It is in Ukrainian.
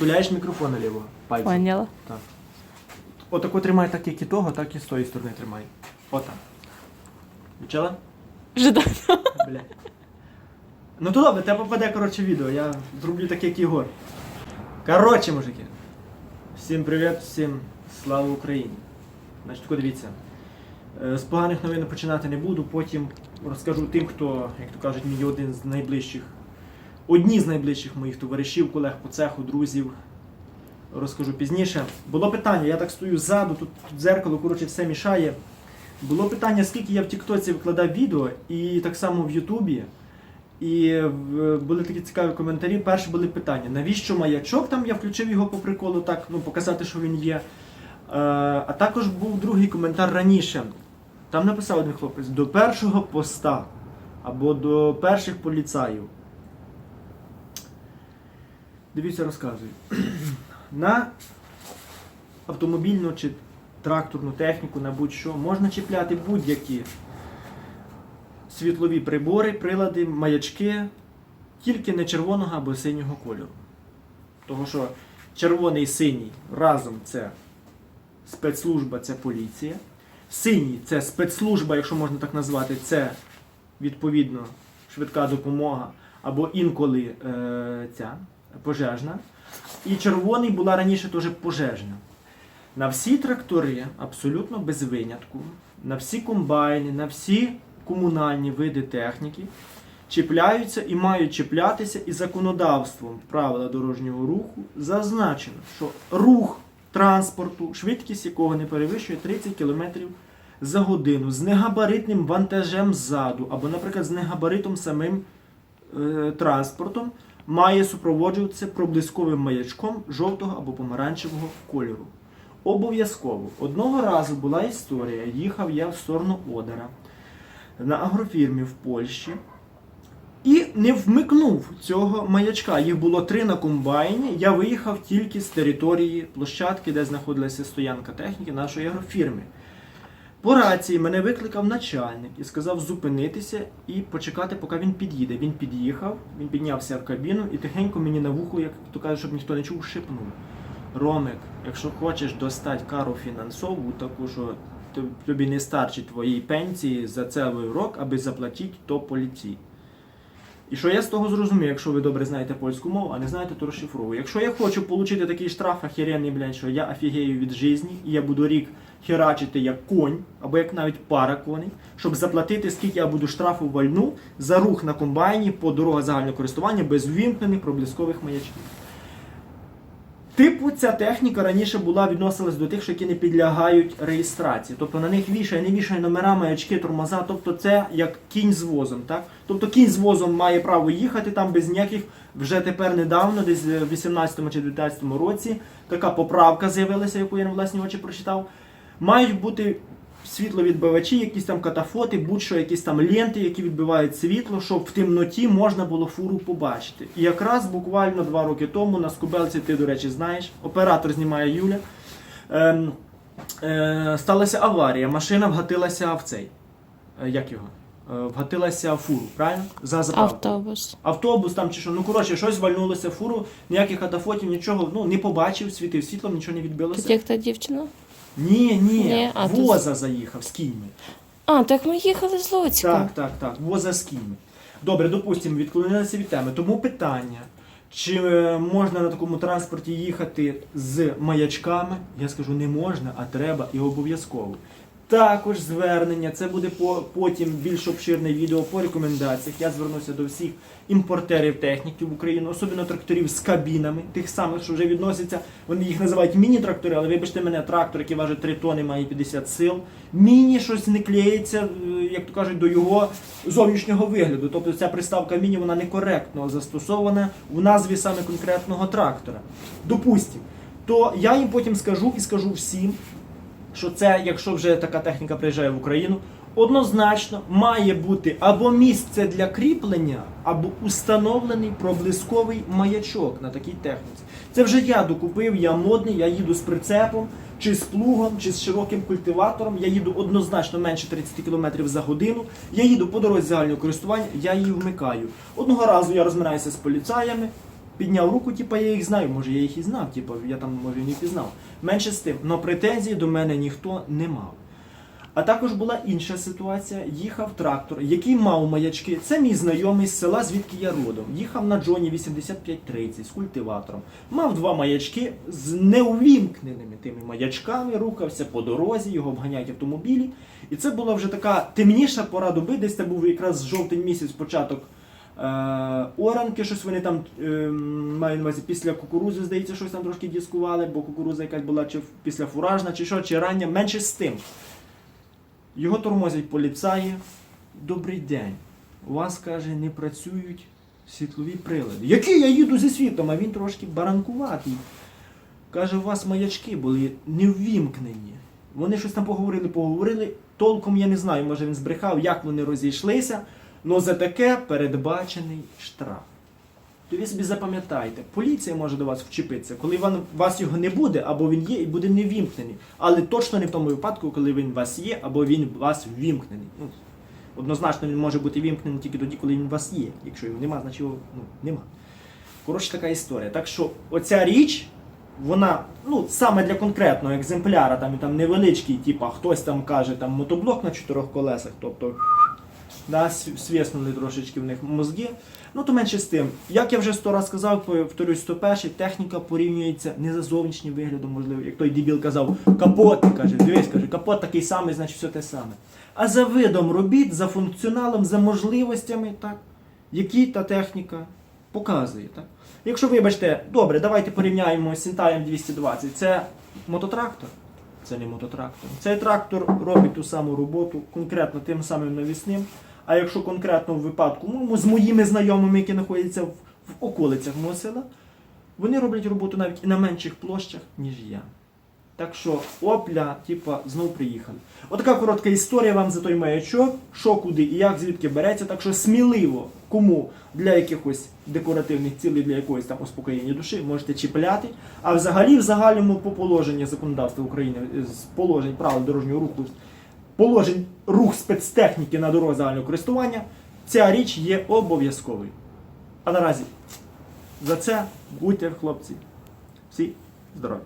затуляєш мікрофон наліво. Пальцем. Поняла. Так. Отако тримай так, як і того, так і з тої сторони тримай. Отак. Відчала? Ждать. Бля. Ну то добре, тебе попаде, коротше, відео. Я зроблю таке, як Ігор. Коротше, мужики. Всім привіт, всім слава Україні. Значить, тако дивіться. Е, З поганих новин починати не буду, потім розкажу тим, хто, як то кажуть, мій один з найближчих, одні з найближчих моїх товаришів, колег по цеху, друзів. Розкажу пізніше. Було питання, я так стою ззаду, тут, дзеркало, коротше, все мішає. Було питання, скільки я в Тіктоці викладав відео, і так само в Ютубі. І були такі цікаві коментарі. Перше були питання: навіщо маячок там? Я включив його по приколу, так, ну, показати, що він є. Е, а також був другий коментар раніше. Там написав один хлопець: до першого поста або до перших поліцаїв. Дивіться, розказую. На автомобільну чи тракторну техніку, на будь-що можна чіпляти будь-які світлові прибори, прилади, маячки, тільки не червоного або синього кольору. Того що червоний і синій разом це спецслужба, це поліція. Синій це спецслужба, якщо можна так назвати, це відповідно швидка допомога або інколи е, ця пожежна. І червоний була раніше теж пожежна. На всі трактори, абсолютно без винятку, на всі комбайни, на всі комунальні види техніки чіпляються і мають чіплятися, і законодавством правила дорожнього руху зазначено, що рух транспорту, швидкість якого не перевищує 30 км за годину з негабаритним вантажем ззаду, або, наприклад, з негабаритом самим е, транспортом, має супроводжуватися проблисковим маячком жовтого або помаранчевого кольору. Обов'язково. Одного разу була історія, їхав я в сторону Одера на агрофірмі в Польщі і не вмикнув цього маячка. Їх було три на комбайні. Я виїхав тільки з території площадки, де знаходилася стоянка техніки нашої агрофірми. По рації мене викликав начальник і сказав зупинитися і почекати, поки він під'їде. Він під'їхав, він піднявся в кабіну і тихенько мені на вухо, як то каже, щоб ніхто не чув, шипнув. Ромик, якщо хочеш достати кару фінансову, таку що тобі не старчить твоєї пенсії за цілий рок, аби заплатити, то поліції. І що я з того зрозумів, якщо ви добре знаєте польську мову, а не знаєте, то розшифровую. Якщо я хочу отримати такий штраф охеренний, блядь, що я офігею від житті, і я буду рік херачити як конь, або як навіть пара коней, щоб заплатити, скільки я буду штрафу вальну за рух на комбайні по дорогах загального користування без увімкнених проблискових маячків. Типу, ця техніка раніше була відносилась до тих, що які не підлягають реєстрації. Тобто на них вішає, не вішає номера, маячки, тормоза. Тобто це як кінь з возом. Так? Тобто кінь з возом має право їхати там без ніяких вже тепер недавно, десь в 18 чи 19 році, така поправка з'явилася, яку я на власні очі прочитав. Мають бути світловідбивачі, якісь там катафоти, будь-що, якісь там ленти, які відбивають світло, щоб в темноті можна було фуру побачити. І якраз буквально два роки тому на Скубелці, ти, до речі, знаєш, оператор знімає Юля. Ем, е, сталася аварія, машина вгатилася в цей. Е, як його? Е, вгатилася в фуру, правильно? За заправку. Автобус. Автобус там чи що, ну коротше, щось вальнулося в фуру, ніяких катафотів, нічого, ну не побачив, світив світлом, нічого не відбилося. Як та дівчина? Ні, ні, Ні, а тут- воза заїхав з кіньми. А, так ми їхали з Луцька. Так, так, так, воза з кіньми. Добре, допустимо, відклонилися від теми. Тому питання, чи е, можна на такому транспорті їхати з маячками? Я скажу, не можна, а треба і обов'язково. Також звернення, це буде по, потім більш обширне відео по рекомендаціях. Я звернуся до всіх імпортерів техніки в Україну, особливо тракторів з кабінами, тих самих, що вже відносяться. Вони їх називають міні-трактори, але вибачте мене, трактор, який важить 3 тони, має 50 сил. Міні щось не клеїться, е, як то кажуть, до його зовнішнього вигляду. Тобто ця приставка міні вона некоректно застосована в назві саме конкретного трактора. Допустимо. То я їм потім скажу і скажу всім, що це, якщо вже така техніка приїжджає в Україну, однозначно має бути або місце для кріплення, або установлений проблисковий маячок на такій техніці. Це вже я докупив, я модний, я їду з прицепом, чи з плугом, чи з широким культиватором. Я їду однозначно менше 30 км за годину. Я їду по дорозі загального користування, я її вмикаю. Одного разу я розминаюся з поліцаями. Підняв руку, типа я їх знаю, може я їх і знав, типа я там може не пізнав. Менше з тим, але претензій до мене ніхто не мав. А також була інша ситуація. Їхав трактор, який мав маячки. Це мій знайомий з села, звідки я родом. Їхав на Джоні 8530 з культиватором. Мав два маячки з неувімкненими тими маячками, рухався по дорозі, його обганяють автомобілі. І це була вже така темніша пора доби, десь це був якраз жовтень місяць, початок оранки, щось вони там е, маю на увазі після кукурузи, здається, щось там трошки дискували, бо кукуруза якась була чи після фуражна, чи що, чи рання, менше з тим. Його тормозять поліцаї. Добрий день. У вас, каже, не працюють світлові прилади. Які я їду зі світом, а він трошки баранкуватий. Каже, у вас маячки були не ввімкнені. Вони щось там поговорили, поговорили. Толком я не знаю, може він збрехав, як вони розійшлися. Але за таке передбачений штраф. То ви собі запам'ятайте, поліція може до вас вчепитися, коли у вас його не буде, або він є і буде не вімкнений. Але точно не в тому випадку, коли він у вас є, або він у вас вімкнений. Ну, однозначно він може бути вімкнений тільки тоді, коли він у вас є. Якщо його нема, значить його ну, нема. Коротше, така історія. Так що оця річ, вона ну, саме для конкретного екземпляра, там, і там невеличкий, типа хтось там каже там мотоблок на чотирьох колесах, тобто да, свіснули трошечки в них мозги. Ну, то менше з тим. Як я вже сто раз сказав, повторюсь, 101 техніка порівнюється не за зовнішнім виглядом, можливо, як той дебіл казав, капот, каже, дивись, каже, капот такий самий, значить все те саме. А за видом робіт, за функціоналом, за можливостями, так, які та техніка показує. Так? Якщо вибачте, добре, давайте порівняємо з Сінтаєм 220. Це мототрактор. Це не мототрактор. Цей трактор робить ту саму роботу конкретно тим самим навісним. А якщо конкретно в випадку ну, з моїми знайомими, які знаходяться в, в околицях мого села, вони роблять роботу навіть і на менших площах, ніж я. Так що опля, типа, знов приїхали. Отака коротка історія вам за той маячок, що куди і як, звідки береться. Так що сміливо, кому для якихось декоративних цілей, для якоїсь там успокоєння душі, можете чіпляти. А взагалі, в загальному по положенню законодавства України з положень правил дорожнього руху, положень рух спецтехніки на дорогах загального користування, ця річ є обов'язковою. А наразі за це будьте, хлопці, всі здорові!